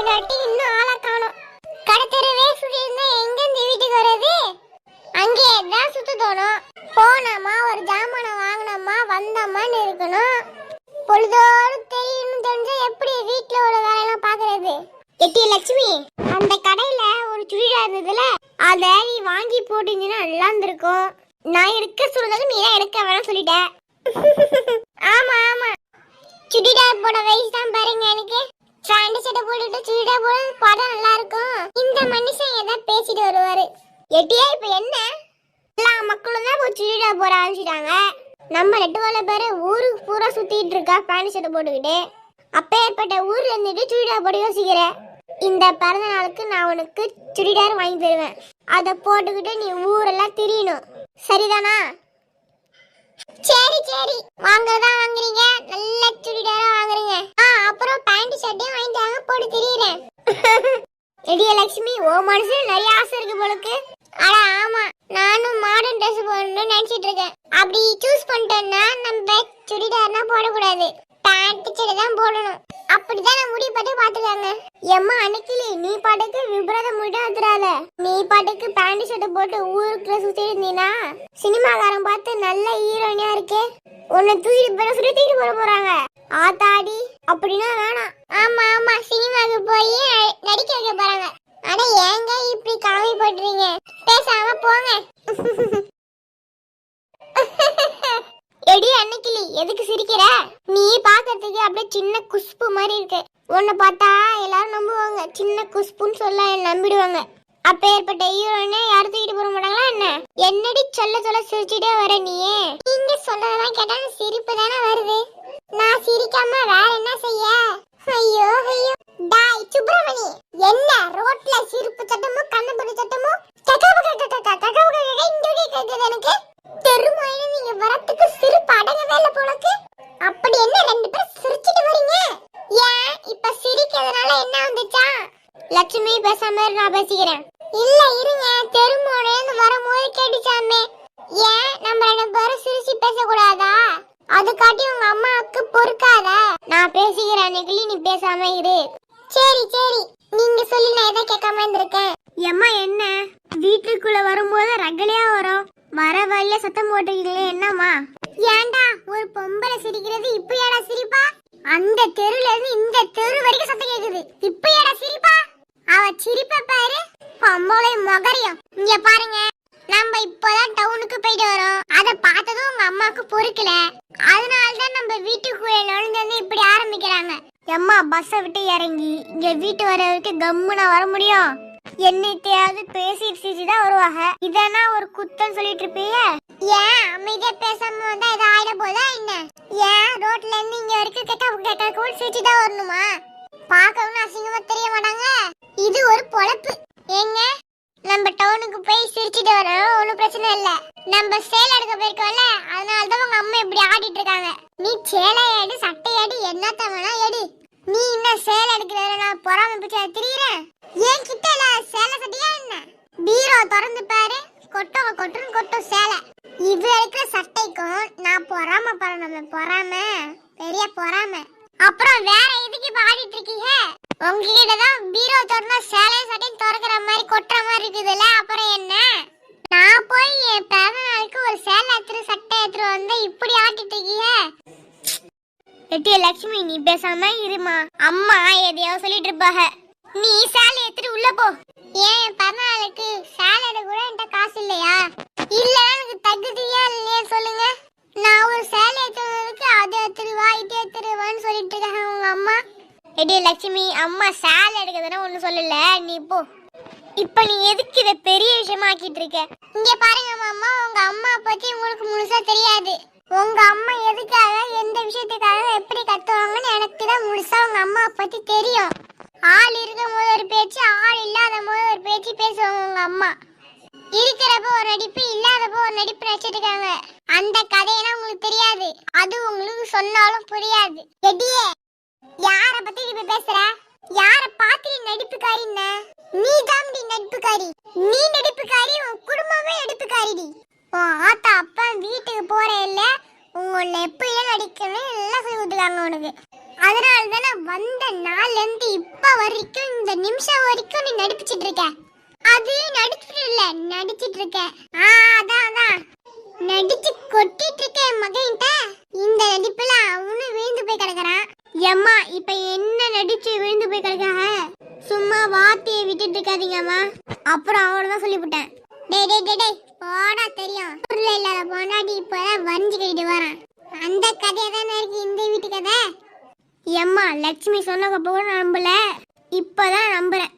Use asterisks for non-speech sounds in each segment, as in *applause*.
பொண்டாட்டி இன்னும் ஆளை காணோம். கடத்தரவே சுத்தி எங்கேருந்து வீட்டுக்கு வர்றது? அங்கேயே தான் சுத்த தோணும். போனோமா ஒரு ஜாமானை வாங்கினோமா வந்தோமான்னு இருக்கணும். பொழுதோடு தெரியும்னு தெரிஞ்சா எப்படி வீட்டில் உள்ள வேலையெல்லாம் பார்க்கறது? எட்டி லட்சுமி அந்த கடையில ஒரு சுடிதார் இருந்ததுல அதை நீ வாங்கி போட்டீங்கன்னா நல்லா இருந்திருக்கும். நான் இருக்க சொல்றது நீ தான் எடுக்க வேணாம் சொல்லிட்ட. ஆமா ஆமா. சுடிதார் போட வயசு தான் பாருங்க எனக்கு. பேண்ட் சட்டை போட்டுட்டு சுடிதார் போடுறது படம் நல்லா இருக்கும். இந்த மனுஷன் ஏதாவது பேசிட்டு வருவாரு. எட்டியா இப்ப என்ன? எல்லா மக்களும் தான் இப்போ சுடிதார் போட ஆரம்பிச்சிட்டாங்க. நம்ம ரெட்டு வேலை பேரு ஊருக்கு பூரா சுத்திட்டு இருக்கா பேண்ட் சட்டை போட்டுக்கிட்டு. அப்பேற்பட்ட ஊர்ல இருந்துட்டு சுடிதார் போட யோசிக்கிற. இந்த பிறந்த நாளுக்கு நான் உனக்கு சுடிதார் வாங்கி தருவேன். அதை போட்டுக்கிட்டு நீ ஊரெல்லாம் திரியணும். சரிதானா? சரி சரி. வாங்கதான் வாங்குறீங்க? நல்ல சுடிதாரா வாங்குறீங்க. ஆ அப்புறம் பேண்ட் ஷர்ட்டையும் வாங்கிட்டாங்க போட்டு திரியிறேன். எடிய லட்சுமி ஓ மனசுல நிறைய ஆசை இருக்கு போலுக்கு. அட ஆமா. நானும் மாடர்ன் ட்ரெஸ் போடணும்னு நினைச்சிட்டு இருக்கேன். அப்படி சூஸ் பண்ணிட்டேன்னா நம்ம சுடிதார்னா போடக்கூடாது. பேண்ட் சட்டை தான் போடணும். அப்படிதான் நான் முடிவு பண்ணி பாத்துக்காங்க எம்மா அன்னைக்கிலி நீ பாட்டுக்கு விபரதம் முடியாதுறாத நீ பாட்டுக்கு பேண்ட் ஷர்ட் போட்டு ஊருக்குள்ள சுத்தி இருந்தீனா? சினிமாக்காரன் பார்த்து நல்ல ஹீரோயினா இருக்கே. உன்னை தூக்கிட்டு போற சொல்லி தூக்கிட்டு போட போறாங்க. ஆத்தாடி அப்படின்னா வேணாம். ஆமா ஆமா சினிமாக்கு போய் நடிக்க வைக்க போறாங்க. அட ஏங்க இப்படி காமி போட்டுறீங்க பேசாம போங்க. *laughs* எடி அன்னைக்கிளி எதுக்கு சிரிக்கிற? நீ பாக்கிறதுக்கு அப்படியே சின்ன குஷ்பு மாதிரி இருக்கு. உன்னை பார்த்தா எல்லாரும் நம்புவாங்க. சின்ன குஷ்புன்னு சொல்ல நம்பிடுவாங்க. அப்பேற்பட்ட ஹீரோயினை யாரும் தூக்கிட்டு போக மாட்டாங்களா என்ன? என்னடி சொல்ல சொல்ல சிரிச்சுட்டே வர நீயே? நீங்க சொல்றதெல்லாம் கேட்டா சிரிப்பு தானே வருது. நான் சிரிக்காம வேற என்ன செய்ய? ஐயோ ஐயோ. டாய் சுப்பிரமணி என்ன? ரோட்ல சிரிப்பு சட்டமும் கண்ணபடி சட்டமும் கக்கவு கக்க கக்க கக்கவு எனக்கு? தெருமாயில நீங்க வரத்துக்கு சிரிப்பு அடங்கவே இல்ல போலக்கு அப்படி என்ன ரெண்டு பேரும் சிரிச்சிட்டு வரீங்க ஏன்? இப்ப சிரிக்கிறதுனால என்ன வந்துச்சா? லட்சுமி பேசாம நான் பேசிக்கிறேன். இல்ல இருங்க. தெருமோனேன்னு வரும்போது கேட்டுச்சாமே. ஏன்? நம்ம ரெண்டு பேரும் சிரிச்சு பேசக்கூடாதா? அது காட்டி உங்க அம்மாவுக்கு பொறுக்காத. நான் பேசிக்கிறேன் அன்னைக்கு நீ பேசாம இரு. சரி சரி. நீங்க சொல்லி நான் எதை கேட்காம இருந்திருக்கேன்? எம்மா என்ன? வீட்டுக்குள்ள வரும்போது ரகலையா வரும். வர வழிய சத்தம் போட்டுக்கிறீங்களே என்னம்மா? ஏன்டா ஒரு பொம்பளை சிரிக்கிறது இப்பயாடா சிரிப்பா? அந்த தெருல இருந்து இந்த தெரு வரைக்கும் சத்தம் கேக்குது. இப்பயாடா சிரிப்பா? அவ சிரிப்ப பாரு பொம்பளை மொகரியம். இங்க பாருங்க நம்ம இப்பதான் டவுனுக்கு போயிட்டு வரோம். அத பார்த்ததும் உங்க அம்மாக்கு பொறுக்கல. அதனாலதான் நம்ம வீட்டுக்குள்ள நுழைஞ்சு வந்து இப்படி ஆரம்பிக்கிறாங்க. எம்மா பஸ்ஸை விட்டு இறங்கி இங்க வீட்டு வர வரைக்கும் கம்முனா வர முடியும்? என்னத்தையாவது பேசிட்டு சிரிச்சு தான் வருவாங்க இதனா ஒரு குத்தம் சொல்லிட்டு இருப்பீங்க ஏன்? அமைதியா பேசாம வந்தா இது ஆயிட போதா என்ன? ஏன்? ரோட்ல இருந்து இங்க வரைக்கும் கேட்டா கேட்டா கூட சிரிச்சு தான் வரணுமா? பார்க்கவும் அசிங்கமா தெரிய மாட்டாங்க? இது ஒரு பொழப்பு. ஏங்க? நம்ம டவுனுக்கு போய் சிரிச்சிட்டு வரோம் ஒன்றும் பிரச்சனை இல்ல. நம்ம சேலை எடுக்க போயிருக்கோம்ல அதனால தான் உங்க அம்மா இப்படி ஆடிட்டு இருக்காங்க. நீ சேலை எடு சட்டை எடு என்னத்த வேணா எடு நீ இன்னும் சேலை எடுக்கிறத நான் பொறாம பிடிச்சா திரியிறேன்? ஏன் கிட்டல சேலை சட்டையா என்ன? பீரோ திறந்து பாரு. கொட்டோ கொட்டும் கொட்டும் சேலை. இது இருக்கிற சட்டைக்கும் நான் பொறாம பறணும் பொறாம. பெரிய பொறாம. அப்புறம் வேற எதுக்கு பாடிட்டு இருக்கீங்க? உங்ககிட்ட தான் பீரோ திறந்தா சேலை சட்டையும் திறக்கிற மாதிரி கொட்டுற மாதிரி இருக்குதுல்ல அப்புறம் என்ன? நான் போய் என் பிறந்த நாளுக்கு ஒரு சேலை எடுத்துட்டு சட்டை எடுத்துட்டு வந்து இப்படி ஆட்டிட்டு இருக்கீங்க? எட்டிய லட்சுமி நீ பேசாம இருமா. அம்மா எதையோ சொல்லிட்டு இருப்பாங்க. நீ உள்ள போ. ஏன் என் பிறந்த எடுக்க கூட என்கிட்ட காசு இல்லையா? இல்ல எனக்கு தகுதியா இல்லையா சொல்லுங்க. நான் ஒரு சேலை எடுத்துறதுக்கு அது எடுத்துட்டு இது எடுத்துடுவான்னு சொல்லிட்டு இருக்காங்க உங்க அம்மா. எடி லட்சுமி அம்மா சேலை எடுக்கிறதுனா ஒன்றும் சொல்லல. நீ போ. இப்போ நீ எதுக்கு இதை பெரிய விஷயமா ஆக்கிட்டு இருக்க? இங்க பாருங்க மாமா உங்க அம்மா பத்தி உங்களுக்கு முழுசா தெரியாது. உங்க அம்மா எதுக்காக எந்த விஷயத்துக்காக எப்படி கத்துவாங்கன்னு எனக்கு தான் முழுசா உங்க அம்மா பத்தி தெரியும். ஆள் இருக்கும் போது ஒரு பேச்சு ஆள் இல்லாத போது ஒரு பேச்சு பேசுவாங்க உங்க அம்மா. இருக்கிறப்போ ஒரு நடிப்பு இல்லாதப்போ ஒரு நடிப்பு நடிச்சிருக்காங்க. அந்த கதையெல்லாம் உங்களுக்கு தெரியாது. அது உங்களுக்கு சொன்னாலும் புரியாது. எடியே யார பத்தி இப்ப பேசுற? யார பார்த்து நீ நீ தான் நடிப்புக்காரி. நீ நடிப்புக்காரி உன் குடும்பமே நடிப்புக்காரிடி. உன் ஆத்தா அப்பா வீட்டுக்கு போறேன் இல்ல உன்னை எப்படி நடிக்கணும் எல்லாம் சொல்லி கொடுத்துருக்காங்க உனக்கு. அதனால தானே வந்த நாள்ல இருந்து இப்ப வரைக்கும் இந்த நிமிஷம் வரைக்கும் நீ நடிப்பிச்சிட்டு இருக்க. அது நடிச்சிட்டு இல்ல நடிச்சிட்டு இருக்க. ஆ அதான் அதான். நடிச்சு கொட்டிட்டு இருக்க என் மகன்கிட்ட. இந்த நடிப்புல அவனும் விழுந்து போய் கிடக்குறான். எம்மா இப்ப என்ன நடிச்சு விழுந்து போய் கிடக்காக சும்மா வார்த்தையை விட்டுட்டு இருக்காதீங்கம்மா. அப்புறம் அவ்வளவுதான் சொல்லிவிட்டேன். டேய் டேய் டேய் டேய். போடா தெரியும். ஊர்ல இல்லாத பொண்டாட்டி இப்பதான் வரைஞ்சு கட்டிட்டு வரான். அந்த கதையை தானே இருக்கு இந்த வீட்டு கதை? எம்மா லட்சுமி சொன்னப்ப கூட நம்பல. இப்பதான் நம்புறேன்.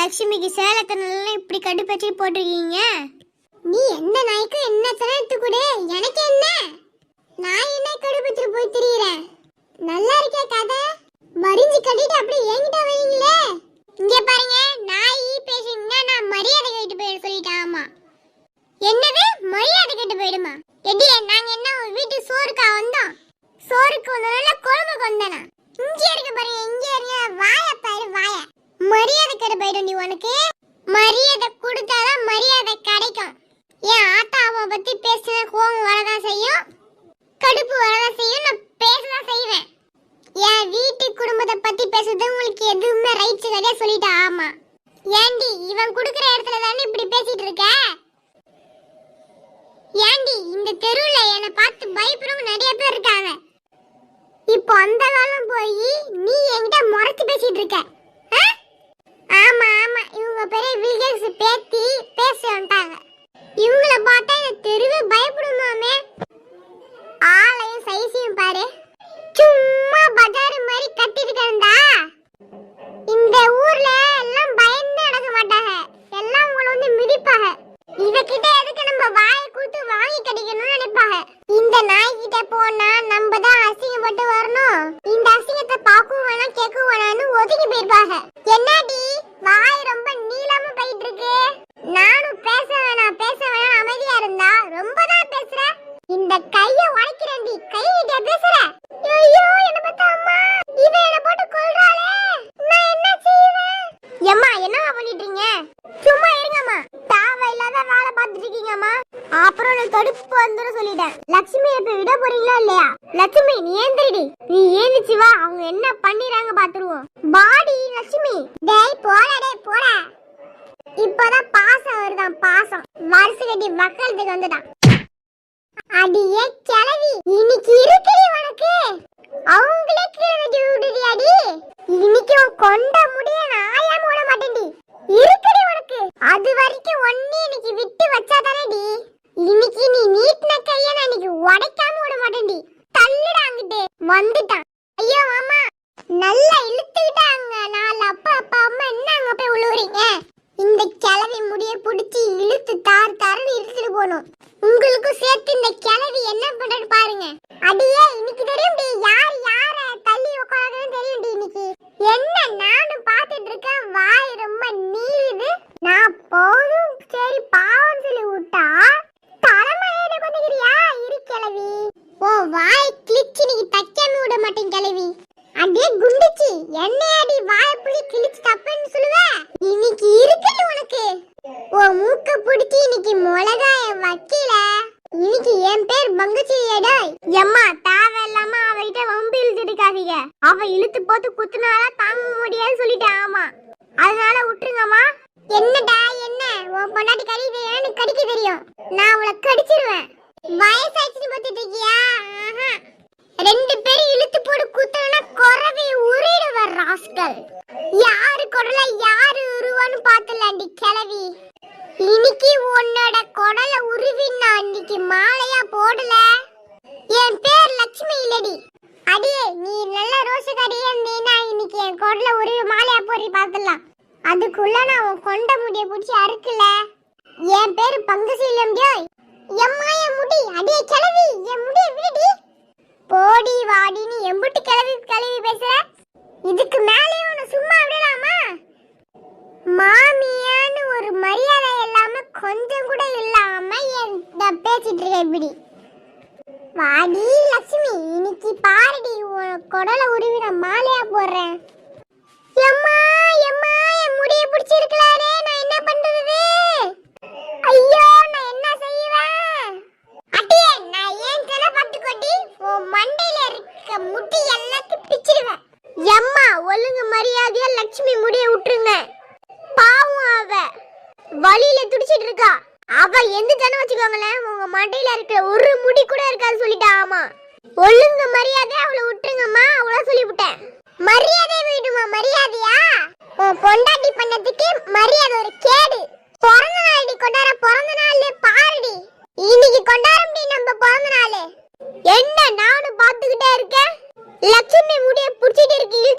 லட்சுமிக்கு சேலத்தை நல்லா இப்படி கடுப்பேற்றி போட்டிருக்கீங்க? நீ எந்த நாய்க்கும் என்ன தரத்து எனக்கு என்ன? நான் என்ன கடுப்பேற்றி போய் திரியிறேன்? நல்லா இருக்கே கதை? வரிஞ்சு கட்டிட்டு அப்படியே என்கிட்ட வைங்களே. இங்க பாருங்க நாய் பேசுங்கன்னா நான் மரியாதை கேட்டு போயிட சொல்லிட்டேன் ஆமா என்னது? மரியாதை கெட்டு போயிடுமா? எடிய நாங்க என்ன உன் வீட்டு சோறுக்கா வந்தோம்? சோறுக்கு வந்தனால குழம்புக்கு வந்தனா இங்க இருக்கு பாருங்க இங்க அறிய வாய பாரு வாய. மரியாதை கெட்டு போயிடும் நீ உனக்கு. மரியாதை கொடுத்தாதான் மரியாதை கிடைக்கும். ஏன் ஆத்தாவை பத்தி பேசினா கோபம் வரதான் செய்யும். கடுப்பு வரதான் செய்யும். நான் பேசதான் செய்வேன். என் வீட்டு குடும்பத்தை பத்தி பேசுறது உங்களுக்கு எதுவுமே ரைட்ஸ் கிடையாது சொல்லிட்டா ஆமா. ஏண்டி இவன் கொடுக்குற இடத்துல தானே இப்படி பேசிட்டு இருக்க? ஏண்டி இந்த தெருவுல என்னை பார்த்து பயப்படுறவங்க நிறைய பேர் இருக்காங்க. இப்போ அந்த காலம் போய் நீ என்கிட்ட முறைச்சு பேசிட்டு இருக்க. ஆமா ஆமா. இவங்க பெரிய வில்கேஸ் பேத்தி பேச வந்துட்டாங்க. அப்புறம் நான் கடுப்பு வந்துடும் சொல்லிட்டேன். லட்சுமி இப்ப விட போறீங்களா இல்லையா? லட்சுமி நீ ஏந்திரிடி. நீ ஏந்திச்சு வா அவங்க என்ன பண்ணிடுறாங்க பாத்துருவோம். பாடி லட்சுமி. டேய் போடா டேய் போடா. இப்பதான் பாசம் வருதான் பாசம். வருஷ கட்டி வக்கலத்துக்கு வந்துட்டான். அடியே கிளவி இன்னைக்கு இருக்குடி உனக்கு. அவங்களே கீழே வெட்டி விடுறியாடி இன்னைக்கு உன் கொண்டு முடிய நான் ஆயாம விட மாட்டேன்டி இருக்குடி உனக்கு அது வரைக்கும் ஒன்னே இன்னைக்கு விட்டு வச்சா தானேடி இன்னைக்கு நீ நீட்டின கைய நான் இன்னைக்கு உடைக்காம விட மாட்டேன்டி தள்ளுடா அங்கிட்டு வந்துட்டான் ஐயோ மாமா நல்லா இழுத்துக்கிட்டாங்க நாலு அப்பா அப்பா அம்மா என்ன அங்க போய் உழுவுறீங்க இந்த கிளவி முடிய புடிச்சு இழுத்து தார் தாருன்னு இழுத்துட்டு போகணும் உங்களுக்கும் சேர்த்து இந்த கிளவி என்ன பண்றது பாருங்க அடியே இன்னைக்கு தெரியும் டி யார் யார தள்ளி உட்காருன்னு தெரியும் டி இன்னைக்கு என்ன நானும் பார்த்துட்டு இருக்கேன் வாய் ரொம்ப நீளுது நான் போதும் சரி பாவம் சொல்லி விட்டா தலைமையில கொண்டுக்கிறியா இரு கிளவி ஓ வாய் கிழிச்சு நீ தைக்காம விட மாட்டேன் கிளவி அடியே குண்டுச்சி என்னையாடி வாய புளி கிழிச்சு தப்புன்னு சொல்லுவ இன்னைக்கு இருக்குது உனக்கு ஓ மூக்க புடிச்சு இன்னைக்கு மிளகாய வைக்கல இன்னைக்கு என் பேர் பங்குச்சியடா எம்மா தேவையில்லாம அவகிட்ட வம்பு இழுத்துட்டு இருக்காதீங்க அவ இழுத்து போட்டு குத்துனால தாங்க முடியாது சொல்லிட்டேன் ஆமா. அதனால விட்டுருங்கம்மா. என்னடா என்ன? உன் பொண்டாட்டி கறி வேணும்னு எனக்கு கடிக்க தெரியும். நான் உங்களை கடிச்சிருவேன். வயசாச்சுன்னு பார்த்துட்டு இருக்கியா? ஆஹா. ரெண்டு பேரும் இழுத்து போட்டு குத்தனா குறவை உருடுவர் ராஸ்கல். யாரு குடல யாரு உருவான்னு பார்த்தலாண்டி கிளவி இன்னைக்கு உன்னோட குடல உருவி நான் இன்னைக்கு மாலையா போடல? என் பேர் லட்சுமி இல்லடி. அடியே நீ நல்ல ரோசக்காரியா இருந்தீனா இன்னைக்கு என் குடல ஒரு மாலையா போடுறி பார்த்துடலாம் அதுக்குள்ள நான் உன் கொண்ட முடிய பிடிச்சி அறுக்கல. என் பேரு பங்குசீலம் டேய் எம்மா என் முடி? அடியே கிளவி என் முடிய விடுடி. போடி வாடின்னு எம்புட்டு கிளவி கிளவி பேசுற? இதுக்கு மேலேயும் உன்னை சும்மா விடலாமா? மாமியான்னு ஒரு மரியாதை இல்லாம கொஞ்சம் கூட இல்லாம என் பேசிட்டு இருக்க இப்படி. வாடி லட்சுமி இன்னைக்கு பாருடி உன் குடலை உருவிடம்மா நான் மாலையா போடுறேன் எம்மா எம்மா என் முடிய பிடிச்சிருக்கலாரே நான் என்ன பண்றது ஐயோ நான் என்ன செய்வேன் அட்டியே நான் ஏன் தலை பட்டு கொட்டி உன் மண்டையில இருக்க முட்டி எல்லாத்தையும் பிச்சு ஒழுங்கு மரியாதையா லட்சுமி முடிய விட்டுருங்க பாவம் அவ வழியில துடிச்சிட்டு இருக்கா அவ எந்த வச்சுக்கோங்களேன் உங்க மண்டையில இருக்கிற ஒரு முடி கூட இருக்காது சொல்லிட்டா ஆமா. ஒழுங்கு மரியாதை அவளை விட்டுருங்கம்மா அவ்வளவு சொல்லிவிட்டேன். மரியாதை விடுமா மரியாதையா? உன் பொண்டாட்டி பண்ணதுக்கு மரியாதை ஒரு கேடு. பிறந்த நாள் கொண்டாட பிறந்த நாள் பாருடி. இன்னைக்கு கொண்டாட முடியும் நம்ம பிறந்த நாள். என்ன நானும் பார்த்துக்கிட்டே இருக்கேன்? லட்சுமி முடிய பிடிச்சிட்டு இருக்கீங்க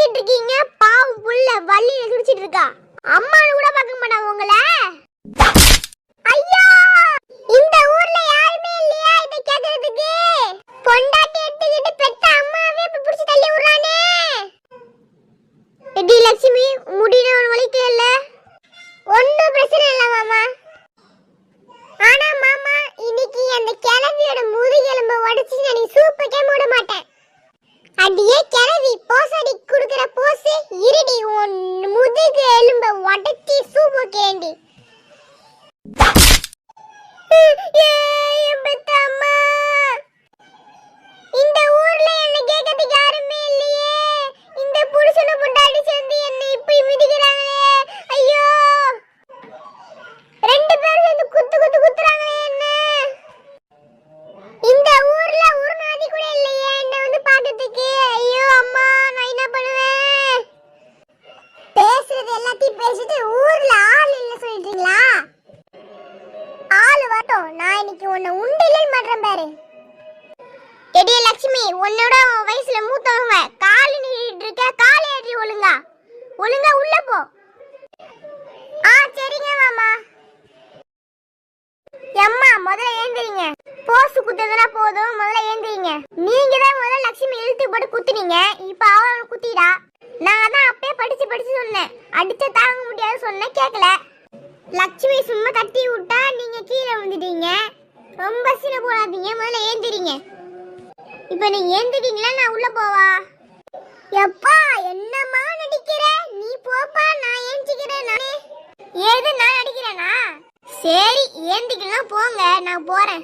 எடிய லட்சுமி உன்னோட வயசுல மூத்தவங்க காலி நீட்டிட்டு இருக்க காலை ஏற்றி ஒழுங்கா. ஒழுங்கா உள்ள போ. ஆ சரிங்க மாமா. எம்மா முதல்ல ஏந்திரிங்க. போஸ் குத்துறதுனா போதும் முதல்ல ஏந்திரிங்க. நீங்க தான் முதல்ல லட்சுமி இழுத்து போட்டு குத்துனீங்க இப்ப அவன் குத்திடா நான் தான் அப்பயே படிச்சு படிச்சு சொன்னேன். அடிச்ச தாங்க முடியாது சொன்னேன் கேட்கல லட்சுமி சும்மா தட்டி விட்டா நீங்க கீழே விழுந்துட்டீங்க. ரொம்ப சீன போடாதீங்க முதல்ல ஏந்திரிங்க. இப்போ நீ ஏந்திட்டீங்களா? நான் உள்ள போவா. எப்பா என்னம்மா நடிக்கிற? நீ போப்பா நான் ஏஞ்சிக்கிறேன் நானே. ஏது நான் நடிக்கிறேனா? சரி ஏந்திக்கலாம் போங்க. நான் போறேன்.